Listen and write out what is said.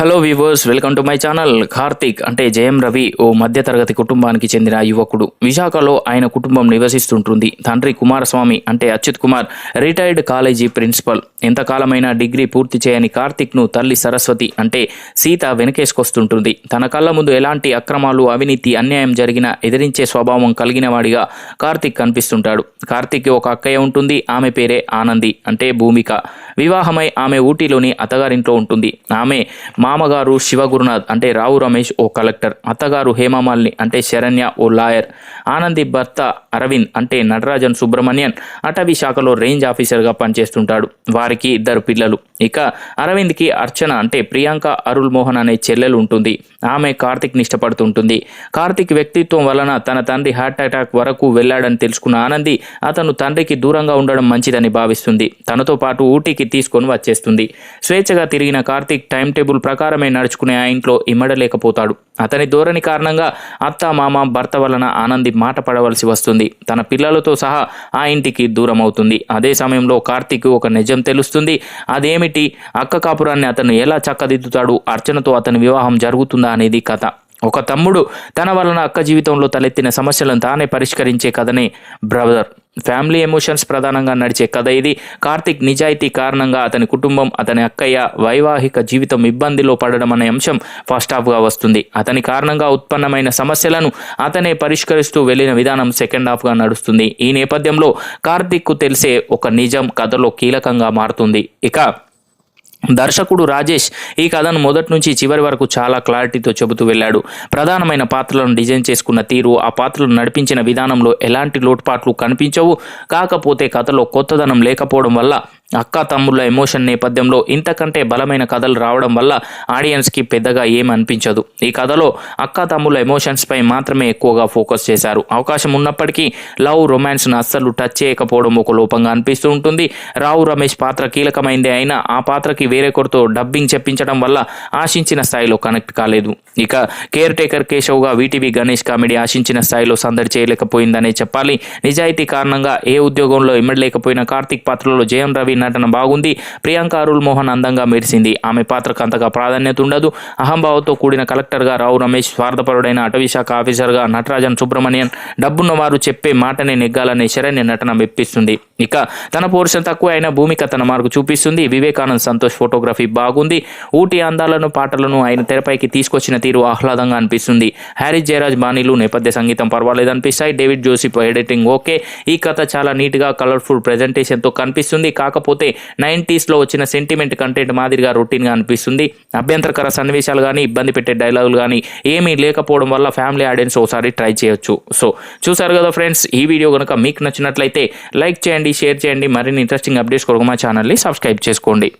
Hello viewers welcome to my channel Karthik అంటే జయం రవి ఓ మధ్యతరగతి కుటుంబానికి చెందిన యువకుడు. విశాఖలో ఆయన కుటుంబం నివసిస్తుంటుంది. తండ్రి కుమారస్వామి అంటే Achyut Kumar retired college principal. ఎంతకాలమైనా degree పూర్తి చేయని కార్తిక్ను తల్లి సరస్వతి అంటే సీత వెనకేసుకొస్తుంటుంది. తన కళ్ళ ముందు ఎలాంటి అక్రమాలు అవినీతి అన్యాయం జరిగినా ఎదిరించే స్వభావం కలిగిన వాడిగా కార్తిక్ కనిపిస్తుంటాడు. కార్తిక్ ఒక అక్కయ్య ఉంటుంది. ఆమె పేరే ఆనంది అంటే భూమిక. వివాహమై ఆమె ఊటీలోని అత్తగారింట్లో ఉంటుంది. ఆమె మామగారు శివగురునాథ్ అంటే రావు రమేష్ ఓ కలెక్టర్. అత్తగారు హేమమాలిని అంటే శరణ్య ఓ లాయర్. ఆనంది భర్త అరవింద్ అంటే నటరాజన్ సుబ్రహ్మణ్యన్. అటవీ శాఖలో రేంజ్ ఆఫీసర్గా పనిచేస్తుంటాడు. వారికి ఇద్దరు పిల్లలు. ఇక అరవింద్కి అర్చన అంటే ప్రియాంక అరుల్ మోహన్ అనే చెల్లెలు ఉంటుంది. ఆమె కార్తిక్ని ఇష్టపడుతుంటుంది కార్తిక్ వ్యక్తిత్వం వలన తన తండ్రి హార్ట్ అటాక్ వరకు వెళ్ళాడని తెలుసుకున్న ఆనంది అతను తండ్రికి దూరంగా ఉండడం మంచిదని భావిస్తుంది. తనతో పాటు ఊటీకి తీసుకొని వచ్చేస్తుంది. స్వేచ్ఛగా తిరిగిన కార్తీక్ టైం టేబుల్ ప్రకారమే నడుచుకునే ఆ ఇంట్లో ఇమ్మడలేకపోతాడు. అతని ధోరణి కారణంగా అత్త మామ భర్త వలన ఆనంది మాట పడవలసి వస్తుంది. తన పిల్లలతో సహా ఆ ఇంటికి దూరం అవుతుంది అదే సమయంలో కార్తీక్ ఒక నిజం తెలుస్తుంది. అదేమిటి? అక్క కాపురాన్ని అతను ఎలా చక్కదిద్దుతాడు? అర్చనతో అతని వివాహం జరుగుతుందా అనేది కథ. ఒక తమ్ముడు తన వలన అక్క జీవితంలో తలెత్తిన సమస్యలను తానే పరిష్కరించే కథనే బ్రదర్. ఫ్యామిలీ ఎమోషన్స్ ప్రధానంగా నడిచే కథ ఇది. కార్తిక్ నిజాయితీ కారణంగా అతని కుటుంబం అతని అక్కయ్య వైవాహిక జీవితం ఇబ్బందిలో పడడం అనే అంశం ఫస్ట్ హాఫ్గా వస్తుంది. అతని కారణంగా ఉత్పన్నమైన సమస్యలను అతనే పరిష్కరిస్తూ వెళ్ళిన విధానం సెకండ్ హాఫ్గా నడుస్తుంది. ఈ నేపథ్యంలో కార్తిక్కు తెలిసే ఒక నిజం కథలో కీలకంగా మారుతుంది. ఇక దర్శకుడు రాజేష్ ఈ కథను మొదటి నుంచి చివరి వరకు చాలా క్లారిటీతో చెబుతూ వెళ్ళాడు. ప్రధానమైన పాత్రలను డిజైన్ చేసుకున్న తీరు ఆ పాత్రలు నడిపించిన విధానంలో ఎలాంటి లోటుపాట్లు కనిపించవు. కాకపోతే కథలో కొత్తదనం లేకపోవడం వల్ల అక్క తమ్ముళ్ళ ఎమోషన్ నేపథ్యంలో ఇంతకంటే బలమైన కథలు రావడం వల్ల ఆడియన్స్కి పెద్దగా ఏం అనిపించదు. ఈ కథలో అక్క తమ్ముళ్ళ ఎమోషన్స్పై మాత్రమే ఎక్కువగా ఫోకస్ చేశారు. అవకాశం ఉన్నప్పటికీ లవ్ రొమాన్స్ను అస్సలు టచ్ చేయకపోవడం ఒక లోపంగా అనిపిస్తూ ఉంటుంది. రావు రమేష్ పాత్ర కీలకమైందే అయినా ఆ పాత్రకి వేరే కొరతో డబ్బింగ్ చెప్పించడం వల్ల ఆశించిన స్థాయిలో కనెక్ట్ కాలేదు. ఇక కేర్ టేకర్ కేశవ్గా వీటీవీ గణేష్ కామెడీ ఆశించిన స్థాయిలో సందడి చేయలేకపోయిందనే చెప్పాలి. నిజాయితీ కారణంగా ఏ ఉద్యోగంలో ఇమ్మడలేకపోయిన కార్తిక్ పాత్రలో జయం రవి నటన బాగుంది. ప్రియాంక అరుల్ మోహన్ అందంగా మెరిసింది. ఆమె పాత్రకు అంతగా ప్రాధాన్యత ఉండదు. అహంభావంతో కూడిన కలెక్టర్గా రావు రమేష్ స్వార్థపరుడైన అటవీశాఖ ఆఫీసర్గా నటరాజన్ సుబ్రహ్మణ్యన్ డబ్బున్న వారు చెప్పే మాటనే నెగ్గాలనే శరణ్య నటన మెప్పిస్తుంది. ఇక తన పోర్షన్ తక్కువ అయిన భూమిక తన మార్కు చూపిస్తుంది. వివేకానంద్ సంతోష్ ఫోటోగ్రఫీ బాగుంది. ఊటి అందాలను పాటలను ఆయన తెరపైకి తీసుకొచ్చిన తీరు ఆహ్లాదంగా అనిపిస్తుంది. హ్యారీ జయరాజ్ బాణీలు నేపథ్య సంగీతం పర్వాలేదు అనిపిస్తాయి డేవిడ్ జోసిఫ్ ఎడిటింగ్ ఓకే. ఈ కథ చాలా నీట్గా కలర్ఫుల్ ప్రెజెంటేషన్తో కనిపిస్తుంది. కాకపోతే కాకపోతే నైంటీస్లో వచ్చిన సెంటిమెంట్ కంటెంట్ మాదిరిగా రొటీన్గా అనిపిస్తుంది. అభ్యంతరకర సన్నివేశాలు కానీ ఇబ్బంది పెట్టే డైలాగులు కానీ ఏమీ లేకపోవడం వల్ల ఫ్యామిలీ ఆడియన్స్ ఒకసారి ట్రై చేయొచ్చు. సో చూసారు కదా ఫ్రెండ్స్ ఈ వీడియో కనుక మీకు నచ్చినట్లయితే లైక్ చేయండి షేర్ చేయండి. మరిన్ని ఇంట్రెస్టింగ్ అప్డేట్స్ కొరకు మా ఛానల్ని సబ్స్క్రైబ్ చేసుకోండి.